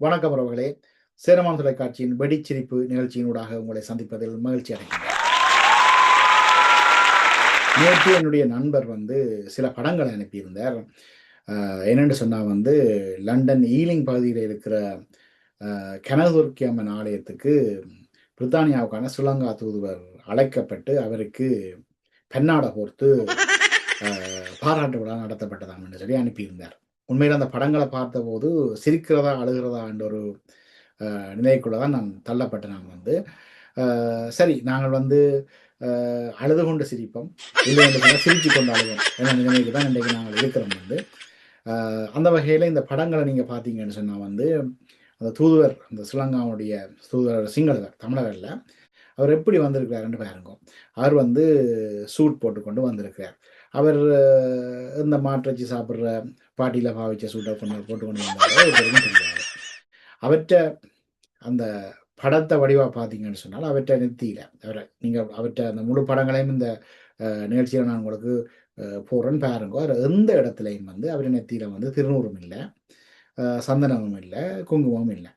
வணக்கம் உறவுகளே. சேரமான் தொலைக்காட்சியின் வெடிச்சிரிப்பு நிகழ்ச்சியினூடாக உங்களை சந்திப்பதில் மகிழ்ச்சி அடைகின்றேன். நேற்று என்னுடைய நண்பர் வந்து சில படங்களை அனுப்பியிருந்தார். என்னென்னு சொன்னால் வந்து லண்டன் ஈலிங் பகுதியில் இருக்கிற அஹ், அம்மன் ஆலயத்துக்கு பிரித்தானியாவுக்கான சுலங்கா தூதுவர் அழைக்கப்பட்டு அவருக்கு பெண்ணாடை கோர்த்து பாராட்டு விழா நடத்தப்பட்டதாம் என்று சொல்லி அனுப்பியிருந்தார். உண்மையில் அந்த படங்களை பார்த்தபோது சிரிக்கிறதா அழுகிறதா என்ற ஒரு அஹ், நிலைக்குள்ள தான் நான் தள்ளப்பட்டேன் நான் வந்து. சரி நாங்கள் வந்து அழுது கொண்டு சிரிப்போம். இல்லை என்று சிரித்து கொண்டு அழுவோம் என்ற நிலைமைக்கு தான் இன்றைக்கு நாங்கள் இருக்கிறோம் வந்து. அந்த வகையில் இந்த படங்களை நீங்கள் பார்த்தீங்கன்னு சொன்னால் வந்து அந்த தூதுவர் அந்த ஸ்ரீலங்காவுடைய தூதுவர் சிங்களவர் தமிழர் அவர் எப்படி வந்திருக்கிறாருன்னு பாருங்க. அவர் வந்து சூட் போட்டுக்கொண்டு வந்திருக்கிறார். அவர் இந்த மாற்றச்சி சாப்பிட்ற பாட்டியில் பாவிச்ச சூட்டை கொண்டு போட்டுக்கொண்டு வந்தாரோ ஒருத்தருக்கும் தெரியாது அவற்றை அந்த படத்தை வடிவாக பார்த்தீங்கன்னு சொன்னால் அவற்றை நிறுத்தியில. அவரை நீங்கள் அவற்றை அந்த முழு படங்களையும் இந்த நிகழ்ச்சியில் நான் உங்களுக்கு அஹ், போடுறேன்னு பாருங்க. அவர் எந்த இடத்துலையும் வந்து அவர் நெத்தியில் வந்து திருநூறும் இல்லை சந்தனமும் இல்லை குங்குமமும் இல்லை.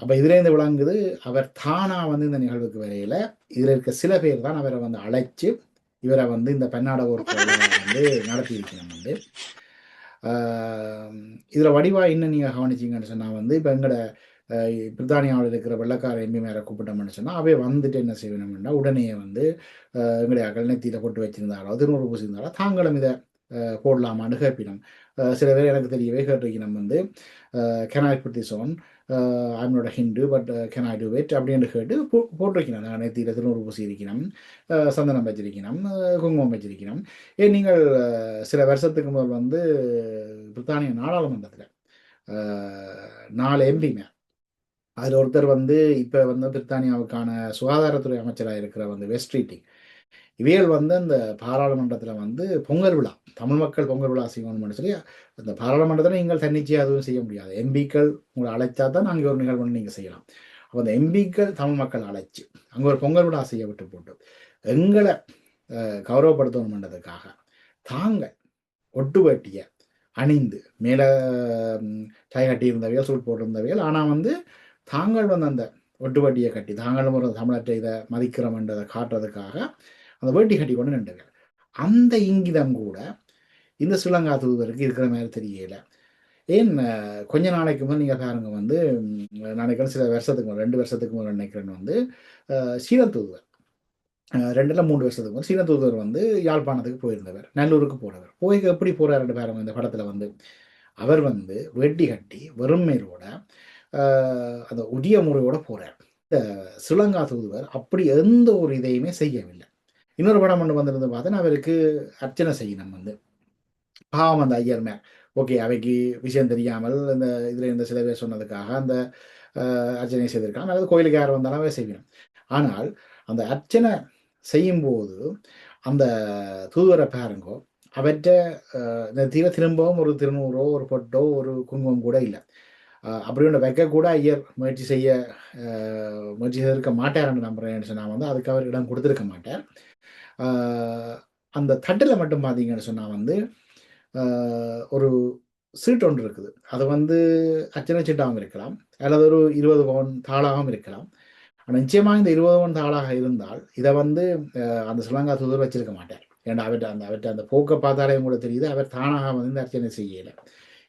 அப்போ இதுலேருந்து விளங்குது அவர் தானாக வந்து இந்த நிகழ்வுக்கு வரையில் இதில் இருக்க சில பேர் தான் அவரை வந்து அழைச்சி இவரை வந்து இந்த பெண்ணாட ஒரு வந்து நடத்தி வந்து. இதில் வடிவா இன்னும் நீங்கள் கவனிச்சிங்கன்னு சொன்னால் வந்து இப்போ எங்களோட பிரித்தானியாவில் இருக்கிற வெள்ளக்கார எம்பி மேலே கூப்பிட்டோம்னு சொன்னால் அவை வந்துட்டு என்ன செய்யணும்னா உடனே வந்து எங்களுடைய அகழ்நெத்தியில் போட்டு வச்சிருந்தாலோ திருநூறு பூசியிருந்தாலோ தாங்களும் இதை போடலாமான்னு கேட்பினோம் சில பேர் எனக்கு தெரியவே கேட்டிருக்கணும் வந்து கெனாய் சோன் சோன் அவனோட ஹிண்டு பட் கெனாய் டு வெட் அப்படின்னு கேட்டு போ போட்டிருக்கணும் நான் நெத்தியில் ஒரு பூசி இருக்கணும் சந்தனம் வச்சிருக்கணும் குங்குமம் வச்சிருக்கணும் ஏ நீங்கள் சில வருஷத்துக்கு முதல் வந்து பிரித்தானிய நாடாளுமன்றத்தில் நாலு எம்பிமே அதில் ஒருத்தர் வந்து இப்போ வந்து பிரித்தானியாவுக்கான சுகாதாரத்துறை அமைச்சராக இருக்கிற வந்து வெஸ்ட்ரீட்டிங் இவைகள் வந்து அந்த பாராளுமன்றத்தில் வந்து பொங்கல் விழா தமிழ் மக்கள் பொங்கல் விழா செய்யணும்னு சொல்லி அந்த பாராளுமன்றத்தில் நீங்கள் தன்னிச்சையாக அதுவும் செய்ய முடியாது. எம்பிக்கள் உங்களை அழைச்சா தான் அங்கே ஒரு நிகழ்வு நீங்கள் செய்யலாம். அப்போ அந்த எம்பிக்கள் தமிழ் மக்கள் அழைச்சு அங்கே ஒரு பொங்கல் விழா செய்ய விட்டு போட்டு எங்களை அஹ், கௌரவப்படுத்தணுன்றதுக்காக தாங்கள் ஒட்டு வேட்டியை அணிந்து மேலே டை கட்டியிருந்தவையல் சூட் போட்டிருந்தவையல் ஆனால் வந்து தாங்கள் வந்து அந்த ஒட்டுவட்டியை கட்டி தாங்களும் ஒரு தமிழற்றை இதை மதிக்கிறோம்ன்றதை காட்டுறதுக்காக அந்த வேட்டி கட்டி கொண்டு நின்றுகள் அந்த இங்கிதம் கூட இந்த ஸ்ரீலங்கா தூதுவருக்கு இருக்கிற மாதிரி தெரியல. ஏன் கொஞ்ச நாளைக்கு முன் நீங்கள் பாருங்க வந்து நினைக்கிறேன் சில வருஷத்துக்கு முன் ரெண்டு வருஷத்துக்கு முன் நினைக்கிறேன் வந்து சீன தூதுவர். ரெண்டுல மூணு வருஷத்துக்கு முன் சீன தூதுவர் வந்து யாழ்ப்பாணத்துக்கு போயிருந்தவர் நல்லூருக்கு போனவர். போய் எப்படி போறாரு பாருங்க இந்த படத்தில் வந்து? அவர் வந்து வெட்டி கட்டி வெறுமையோட அந்த உரிய முறையோட போகிறார் இந்த ஸ்ரீலங்கா தூதுவர் அப்படி எந்த ஒரு இதையுமே செய்யவில்லை. இன்னொரு படம் ஒன்று வந்திருந்து பார்த்தா அவருக்கு அர்ச்சனை செய்யணும் வந்து. பாவம் அந்த ஐயர் மேல். ஓகே அவைக்கு விஷயம் தெரியாமல் இந்த இதில் இருந்த சில பேர் சொன்னதுக்காக அந்த அர்ச்சனை செய்திருக்காங்க அல்லது கோயிலுக்கு யார் வந்தாலும் அவை செய்யணும் ஆனால் அந்த அர்ச்சனை செய்யும்போது அந்த தூதுவரை பாருங்கோ அவற்றை இந்த தீர திரும்பவும் ஒரு திருநூறோ ஒரு பொட்டோ ஒரு குங்குமம் கூட இல்லை. ஆஹ் அப்படி ஒன்று வைக்க கூட ஐயர் முயற்சி செய்ய முயற்சி செய்திருக்க மாட்டார்னு நம்புறேன்னு சொன்னால் வந்து அதுக்கு அவர் இடம் கொடுத்துருக்க மாட்டார். அந்த தட்டில் மட்டும் பார்த்தீங்கன்னு சொன்னால் வந்து ஒரு சீட் ஒன்று இருக்குது. அது வந்து அச்சனை சீட்டாகவும் இருக்கலாம். அல்லது ஒரு இருபது பவுன் தாளாகவும் இருக்கலாம். ஆனால் நிச்சயமாக இந்த இருபது பவுன் தாளாக இருந்தால் இதை வந்து அந்த ஸ்ரீலங்கா தூதர் வச்சிருக்க மாட்டார். ஏன்னா அவர்கிட்ட அந்த அவர்கிட்ட அந்த போக்கை பார்த்தாலே கூட தெரியுது அவர் தானாக வந்து இந்த அர்ச்சனை செய்யலை.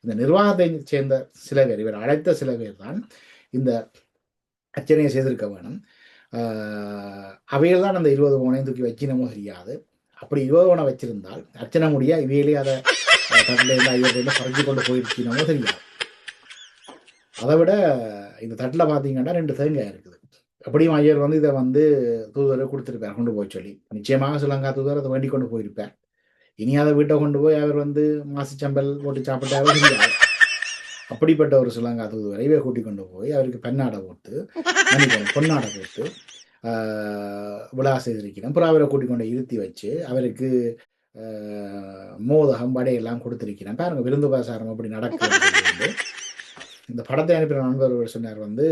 இந்த நிர்வாகத்தை சேர்ந்த சில பேர் இவர் அழைத்த சில பேர் தான் இந்த அர்ச்சனையை செய்திருக்க வேணும். அவையில் தான் அந்த இருபது பவுனையும் தூக்கி வச்சினமோ தெரியாது. அப்படி இருபது பவுனை வச்சிருந்தால் அர்ச்சனை முடியா இவையிலே அதை தட்டில் இருந்து ஐயர்லேருந்து கொண்டு போயிருக்கணுமோ தெரியாது. அதை விட இந்த தட்டில் பார்த்தீங்கன்னா ரெண்டு தேங்காய் இருக்குது. எப்படியும் ஐயர் வந்து இதை வந்து தூதுவரை கொடுத்துருப்பார் கொண்டு போய் சொல்லி. நிச்சயமாக சிலங்கா தூதர் அதை வேண்டி கொண்டு போயிருப்பார். இனி அதை வீட்டை கொண்டு போய் அவர் வந்து மாசிச்சம்பல் போட்டு சாப்பிட்டாரு தெரியாது. அப்படிப்பட்ட ஒரு ஸ்ரீலங்கா தூதுவரை இவை கூட்டி கொண்டு போய் அவருக்கு பெண்ணாடை போட்டு பொன்னாடை போட்டு விழா செய்திருக்கிறோம் அப்புறம் அவரை கூட்டி கொண்டு இருத்தி வச்சு அவருக்கு மோதகம் வடையெல்லாம் கொடுத்திருக்கிறேன். பாருங்க விருந்து பாசாரம் அப்படி நடக்கிறது இந்த படத்தை அனுப்பின நண்பர் சொன்னார் வந்து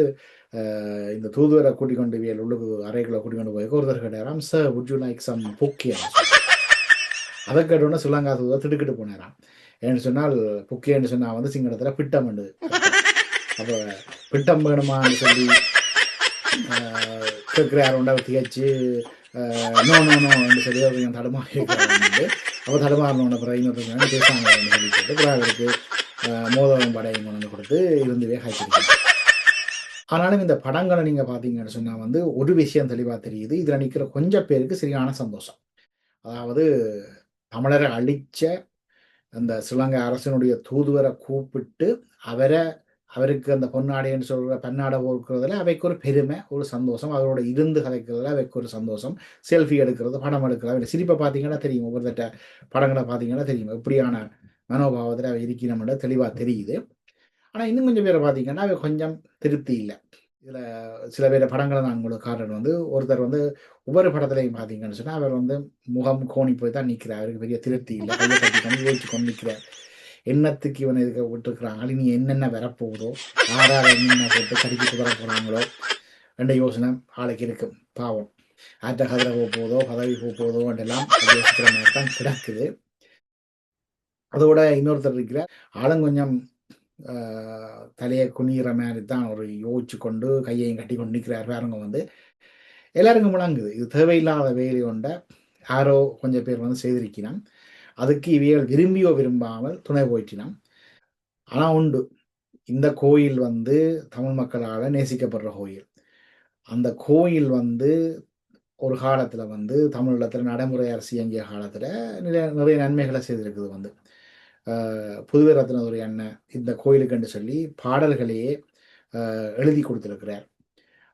இந்த தூதுவரை கூட்டிக் கொண்டு வியல் உள்ளுக்கு அறைகளை கூட்டிக் கொண்டு போய் ஒருத்தர் கேட்டாராம் sir would you like some புக்கியம் அதை கேட்டோன்னே ஸ்ரீலங்கா தூதுவர் திடுக்கிட்டு போனாராம். ஏன்னு சொன்னால் புக்கேன்னு சொன்னால் வந்து சிங்களத்தில் பிட்டமண்டு அப்போ பிட்டம் வேணுமான்னு சொல்லி கேட்குறாரு உண்டா திகச்சு நோ நோ நோன்னு சொல்லி அவர் கொஞ்சம் தடுமாறி இருக்கிறாரு அப்போ தடுமாறினோட பிறகு இன்னொருத்தர் பேசாங்க சொல்லி கேட்டு பிறகு அவருக்கு மோதகம் படையும் கொண்டு வந்து கொடுத்து இருந்து காய்ச்சிருக்காங்க ஆனாலும் இந்த படங்களை நீங்கள் பார்த்தீங்கன்னு சொன்னால் வந்து ஒரு விஷயம் தெளிவாக தெரியுது. இதில் நிற்கிற கொஞ்சம் பேருக்கு சரியான சந்தோஷம். அதாவது தமிழரை அழிச்ச அந்த சிலங்கை அரசனுடைய தூதுவரை கூப்பிட்டு அவரை அவருக்கு அந்த பொன்னாடைன்னு சொல்கிற பெண்ணாடை போக்குறதுல அவைக்கு ஒரு பெருமை ஒரு சந்தோஷம். அவரோட இருந்து கதைக்கிறதுல அவைக்கு ஒரு சந்தோஷம். செல்ஃபி எடுக்கிறது படம் எடுக்கிறது. சிரிப்பை பார்த்தீங்கன்னா தெரியும். ஒவ்வொருத்தட்ட படங்களை பார்த்தீங்கன்னா தெரியும். எப்படியான மனோபாவத்தில் அவை இருக்கிறோம்ன்ற தெளிவாக தெரியுது. ஆனால் இன்னும் கொஞ்சம் பேரை பார்த்தீங்கன்னா அவை கொஞ்சம் திருப்தி இல்லை. இதில் சில பேர் படங்களை நான் உங்களுக்கு காட்டுறது வந்து ஒருத்தர் வந்து ஒவ்வொரு படத்துலையும் பார்த்தீங்கன்னு சொன்னால் அவர் வந்து முகம் கோணி போய் தான் நிற்கிறார் அவருக்கு பெரிய திருப்தி இல்லை. கையை கட்டி கொண்டு யோசிச்சு கொண்டு நிற்கிறார் என்னத்துக்கு இவனை இதுக்கு விட்டுருக்குறாங்க? நீ என்னென்ன வரப்போகுதோ ஆறாறு என்னென்ன போட்டு கடிக்கிட்டு வர போகிறாங்களோ ரெண்டு யோசனை ஆளுக்கு இருக்கும் பாவம். ஆற்ற கதிரை போக போதோ பதவி போக போதோ எல்லாம் யோசிக்கிற மாதிரி தான் கிடக்குது. அதோட இன்னொருத்தர் இருக்கிற ஆளும் கொஞ்சம் தலையை குனிகிற மாதிரி தான் ஒரு யோசிச்சு கொண்டு கையையும் கட்டி கொண்டு நிற்கிறார் பாருங்க வந்து. எல்லாருக்கும் முழங்குது இது தேவையில்லாத வேலை கொண்ட யாரோ கொஞ்சம் பேர் வந்து செய்திருக்கிறான். அதுக்கு இவைகள் விரும்பியோ விரும்பாமல் துணை போயிட்டினான். ஆனால் உண்டு. இந்த கோயில் வந்து தமிழ் மக்களால் நேசிக்கப்படுற கோயில். அந்த கோயில் வந்து ஒரு காலத்தில் வந்து தமிழகத்தில் நடைமுறை அரசு இயங்கிய காலத்தில் நிறைய நிறைய நன்மைகளை செய்திருக்குது வந்து. புதுவை ரத்னதுரை அண்ணன் இந்த கோயிலுக்குன்னு சொல்லி பாடல்களையே எழுதி கொடுத்துருக்கிறார்.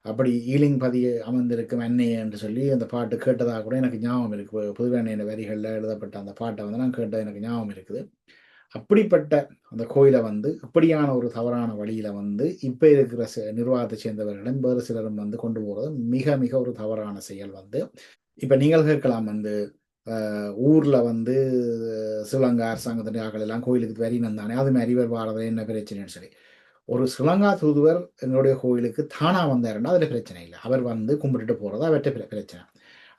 அப்படி ஈலிங் பதிய அமர்ந்திருக்கும் அன்னையே என்று சொல்லி அந்த பாட்டு கேட்டதாக கூட எனக்கு ஞாபகம் இருக்குது புதுவை அன்னையின் வரிகளில் எழுதப்பட்ட அந்த பாட்டை வந்து நான் கேட்டது எனக்கு ஞாபகம் இருக்குது. அப்படிப்பட்ட அந்த கோயிலை வந்து இப்படியான ஒரு தவறான வழியில் வந்து இப்போ இருக்கிற நிர்வாகத்தை சேர்ந்தவர்களிடம் வேறு சிலரும் வந்து கொண்டு போகிறது மிக மிக ஒரு தவறான செயல் வந்து இப்போ நீங்கள் கேட்கலாம் வந்து ஊரில் வந்து ஸ்ரீலங்கா அரசாங்கத்தின் ஆக்கள் எல்லாம் கோயிலுக்கு வரினம் தானே? அது மாதிரி இவர் வாரது என்ன பிரச்சனைன்னு சொல்லி. ஒரு ஸ்ரீலங்கா தூதுவர் எங்களுடைய கோயிலுக்கு தானாக வந்தாருன்னா அதில் பிரச்சனை இல்லை. அவர் வந்து கும்பிட்டுட்டு போகிறது அவர்கிட்ட பிரச்சனை.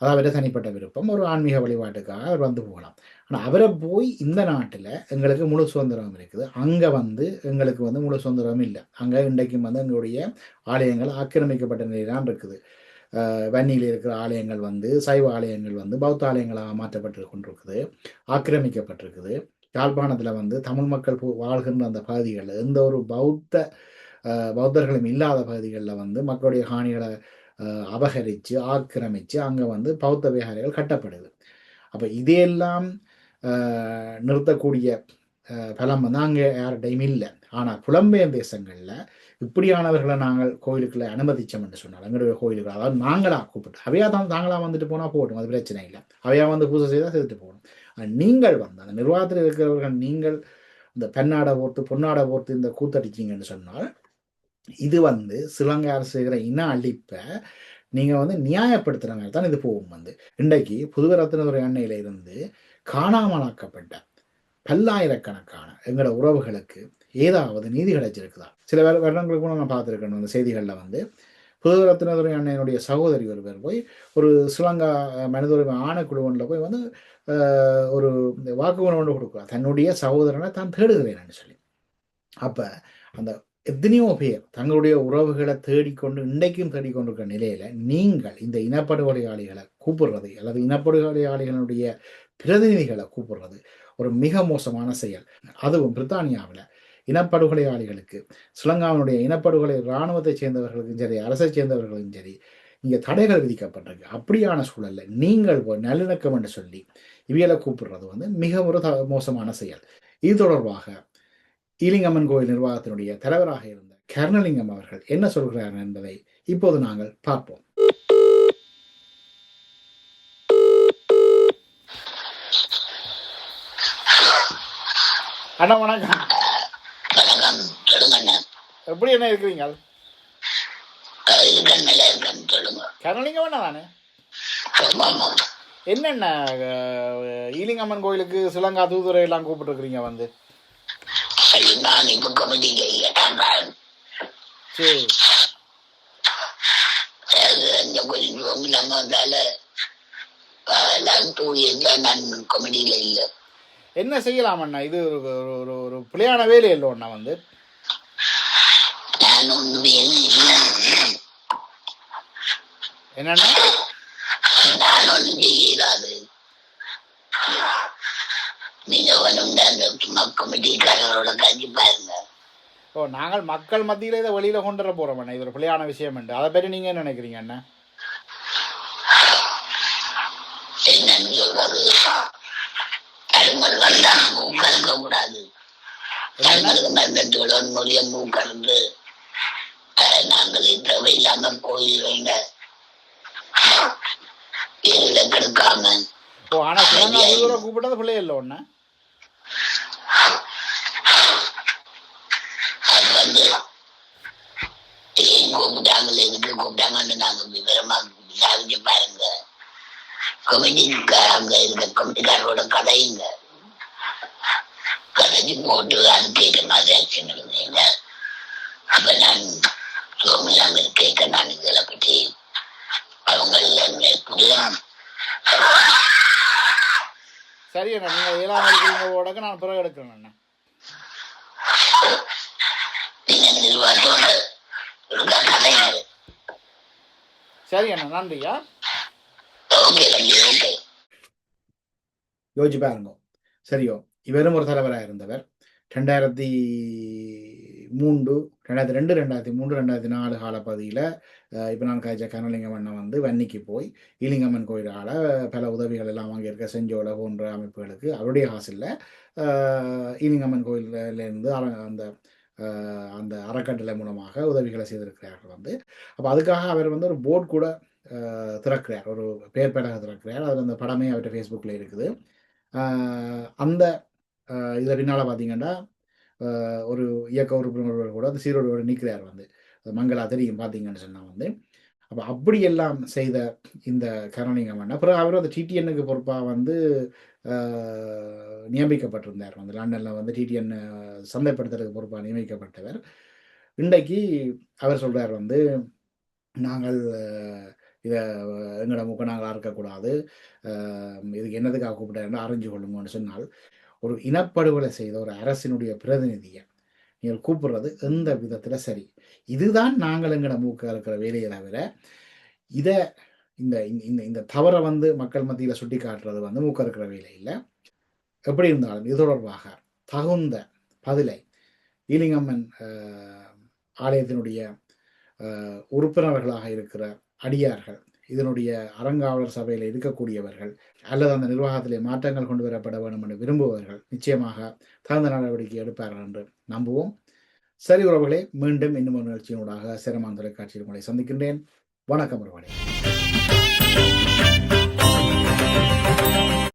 அது அவரை தனிப்பட்ட விருப்பம். ஒரு ஆன்மீக வழிபாட்டுக்காக அவர் வந்து போகலாம். ஆனால் அவரை போய் இந்த நாட்டில் எங்களுக்கு முழு சுதந்திரம் இருக்குது. அங்கே வந்து எங்களுக்கு வந்து முழு சுதந்திரம் இல்லை. அங்கே இன்றைக்கும் வந்து எங்களுடைய ஆலயங்கள் ஆக்கிரமிக்கப்பட்ட நிலையில்தான் இருக்குது. வன்னியில் இருக்கிற ஆலயங்கள் வந்து சைவ ஆலயங்கள் வந்து பௌத்த ஆலயங்களாக மாற்றப்பட்டு கொண்டிருக்குது ஆக்கிரமிக்கப்பட்டிருக்குது. யாழ்ப்பாணத்தில் வந்து தமிழ் மக்கள் வாழ்கின்ற அந்த பகுதிகளில் எந்த ஒரு பௌத்த பௌத்தர்களும் இல்லாத பகுதிகளில் வந்து மக்களுடைய காணிகளை அபகரித்து ஆக்கிரமித்து அங்கே வந்து பௌத்த விகாரிகள் கட்டப்படுது. அப்போ இதையெல்லாம் நிறுத்தக்கூடிய பலம் வந்து அங்கே யார்கிட்டையும் இல்லை. ஆனால் புலம்பெயர் தேசங்களில் இப்படியானவர்களை நாங்கள் கோயிலுக்குள்ள அனுமதிச்சோம் என்று சொன்னால் எங்களுடைய கோயிலுக்கு அதாவது நாங்களா கூப்பிட்டு அவையா தான் தாங்களா வந்துட்டு போனால் போகட்டும் அது பிரச்சனை இல்லை. அவையா வந்து பூஜை செய்தால் செய்துட்டு போகணும். நீங்கள் வந்து அந்த நிர்வாகத்தில் இருக்கிறவர்கள் நீங்கள் இந்த பெண்ணாடை போட்டு பொன்னாடை போட்டு இந்த கூத்தடிச்சிங்கன்னு சொன்னால் இது வந்து சிலங்கை அரசுகிற இன அழிப்பை நீங்கள் வந்து நியாயப்படுத்துற மாதிரி தான் இது போகும் வந்து. இன்றைக்கு புதுவரத்தினதுரை அன்னையில இருந்து காணாமலாக்கப்பட்ட பல்லாயிரக்கணக்கான எங்களோட உறவுகளுக்கு ஏதாவது நீதி கிடைச்சிருக்குதா? சில வருடங்களுக்கு கூட நான் பார்த்துருக்கேன் அந்த செய்திகளில் வந்து. புதுரத்னதுரை அண்ணனுடைய சகோதரி ஒருவர் போய் ஒரு ஸ்ரீலங்கா மனித உரிமை ஆணைக்குழு போய் வந்து ஒரு வாக்குமூலம் ஒன்று கொடுக்குறான் தன்னுடைய சகோதரனை தான் தேடுகிறேன் சொல்லி. அப்போ அந்த எத்தனையோ பேர் தங்களுடைய உறவுகளை தேடிக்கொண்டு இன்றைக்கும் தேடிக்கொண்டிருக்கிற நிலையில நீங்கள் இந்த இனப்படுகொலையாளிகளை கூப்பிடுறது அல்லது இனப்படுகொலையாளிகளுடைய பிரதிநிதிகளை கூப்பிடுறது ஒரு மிக மோசமான செயல். அதுவும் பிரித்தானியாவில். இனப்படுகொலையாளிகளுக்கு ஸ்ரீலங்காவினுடைய இனப்படுகொலை இராணுவத்தை சேர்ந்தவர்களுக்கும் சரி அரசை சேர்ந்தவர்களுக்கும் சரி இங்கே தடைகள் விதிக்கப்பட்டிருக்கு. அப்படியான சூழல்ல நீங்கள் நல்லிணக்கம் என்று சொல்லி இவியலை கூப்பிடுறது வந்து மிக ஒரு மோசமான செயல். இது தொடர்பாக ஈலிங்கம்மன் கோயில் நிர்வாகத்தினுடைய தலைவராக இருந்த கர்ணலிங்கம் அவர்கள் என்ன சொல்கிறார்கள் என்பதை இப்போது நாங்கள் பார்ப்போம். அண்ணா வணக்கம். எப்படி என்ன இருக்கிறீங்க? கனலிங்க அண்ணா தானே? என்னென்ன ஈலிங்கம்மன் கோயிலுக்கு சிலங்கா தூதுரை எல்லாம் கூப்பிட்டுருக்குறீங்க வந்து? நான் சரி. டூ என்ன செய்யலாம் அண்ணா? இது ஒரு ஒரு ஒரு பிள்ளையான வேலை இல்லை அண்ணா வந்து? நான் ஒன்றுமே இல்லை என்னன்னா நான் நீங்க அந்த கஞ்சி பாருங்க. ஓ நாங்கள் மக்கள் மத்தியில் இதை வெளியில் கொண்டு வர போகிறோம் அண்ணா. இது ஒரு பிள்ளையான விஷயம் உண்டு அதை பற்றி நீங்கள் என்ன நினைக்கிறீங்க அண்ணா? என்னன்னு சொல்றது? கருமல் வந்தா மூக்கறுக்க கூடாது மொழிய மூக்கறுந்து அஹ், நாங்கள் தேவையில்லாம கோயில் வைங்க இதுல கெடுக்காம கூப்பிட்டது பிள்ளை இல்லை. ஒன்று அது வந்து ஏன் கூப்பிட்டாங்களே எதுக்கு கூப்பிட்டாங்கன்னு நாங்க விவரமா விசாரிச்சு பாருங்க. கமிட்டிக்காரங்க இருக்க கமிட்டிக்காரரோட கதையுங்க கதைச்சு போட்டு அதுக்கு ஏற்ற மாதிரி ஆக்ஷன் அப்ப நான் சோமிலாங்க கேட்க நான் இதில் பற்றி அவங்க புரிய சரி அண்ணா நீங்கள் ஏழாம் இருக்கிறவங்களோட நான் பிறகு எடுக்கிறேன் அண்ணா. நீங்க சரி அண்ணா நன்றியா? யோசிச்சு பாருங்க. சரியோ இவரும் ஒரு தலைவராக இருந்தவர். ரெண்டாயிரத்தி மூன்று ரெண்டாயிரத்தி ரெண்டு ரெண்டாயிரத்தி மூன்று ரெண்டாயிரத்தி நாலு காலப்பகுதியில் இப்போ நான் காய்ச்ச கனலிங்கம் அண்ணன் வந்து வன்னிக்கு போய் ஈலிங்கம்மன் கோயிலால் பல உதவிகள் எல்லாம் வாங்கியிருக்க செஞ்சோல போன்ற அமைப்புகளுக்கு அவருடைய காசில் ஈலிங்கம்மன் கோயிலேருந்து அந்த அந்த அறக்கட்டளை மூலமாக உதவிகளை செய்திருக்கிறார்கள் வந்து. அப்போ அதுக்காக அவர் வந்து ஒரு போர்ட் கூட திறக்கிறார். ஒரு பேர் பேடக திறக்கிறார். அதில் அந்த படமே அவர்கிட்ட ஃபேஸ்புக்கில் இருக்குது. அந்த இதில் பின்னால் பார்த்தீங்கன்னா ஒரு இயக்க உறுப்பினர்கள் கூட அந்த சீரோடு நிற்கிறார் வந்து. அது மங்களா தெரியும் பார்த்தீங்கன்னு சொன்னால் வந்து. அப்போ அப்படியெல்லாம் செய்த இந்த கருணிகமன் அப்புறம் அவர் அந்த டிடிஎன்னுக்கு பொறுப்பாக வந்து நியமிக்கப்பட்டிருந்தார் வந்து. லண்டனில் வந்து டிடிஎன் சந்தைப்படுத்துறதுக்கு பொறுப்பாக நியமிக்கப்பட்டவர். இன்றைக்கு அவர் சொல்கிறார் வந்து நாங்கள் இதை எங்களோட மூக்க நாங்களாக இருக்கக்கூடாது இதுக்கு என்னதுக்காக கூப்பிட்டாருன்னு அறிஞ்சு கொள்ளுங்கன்னு சொன்னால் ஒரு இனப்படுகொலை செய்த ஒரு அரசினுடைய பிரதிநிதியை நீங்கள் கூப்பிடுறது எந்த விதத்தில் சரி? இதுதான் நாங்கள் எங்களோட மூக்க இருக்கிற வேலையை தவிர இதை இந்த இந்த- இந்த இந்த தவறை வந்து மக்கள் மத்தியில் சுட்டி காட்டுறது வந்து மூக்க இருக்கிற வேலை இல்லை. எப்படி இருந்தாலும் இது தொடர்பாக தகுந்த பதிலை ஈலிங்கம்மன் ஆலயத்தினுடைய உறுப்பினர்களாக இருக்கிற அடியார்கள் இதனுடைய அறங்காவலர் சபையில் இருக்கக்கூடியவர்கள் அல்லது அந்த நிர்வாகத்திலே மாற்றங்கள் கொண்டு வரப்பட வேண்டும் என்று விரும்புபவர்கள் நிச்சயமாக தகுந்த நடவடிக்கை எடுப்பார்கள் என்று நம்புவோம். சரி உறவுகளே மீண்டும் இன்னும் ஒரு நிகழ்ச்சியினூடாக சிரமான் தொலைக்காட்சியில் உங்களை சந்திக்கின்றேன். வணக்கம் உறவுகளே.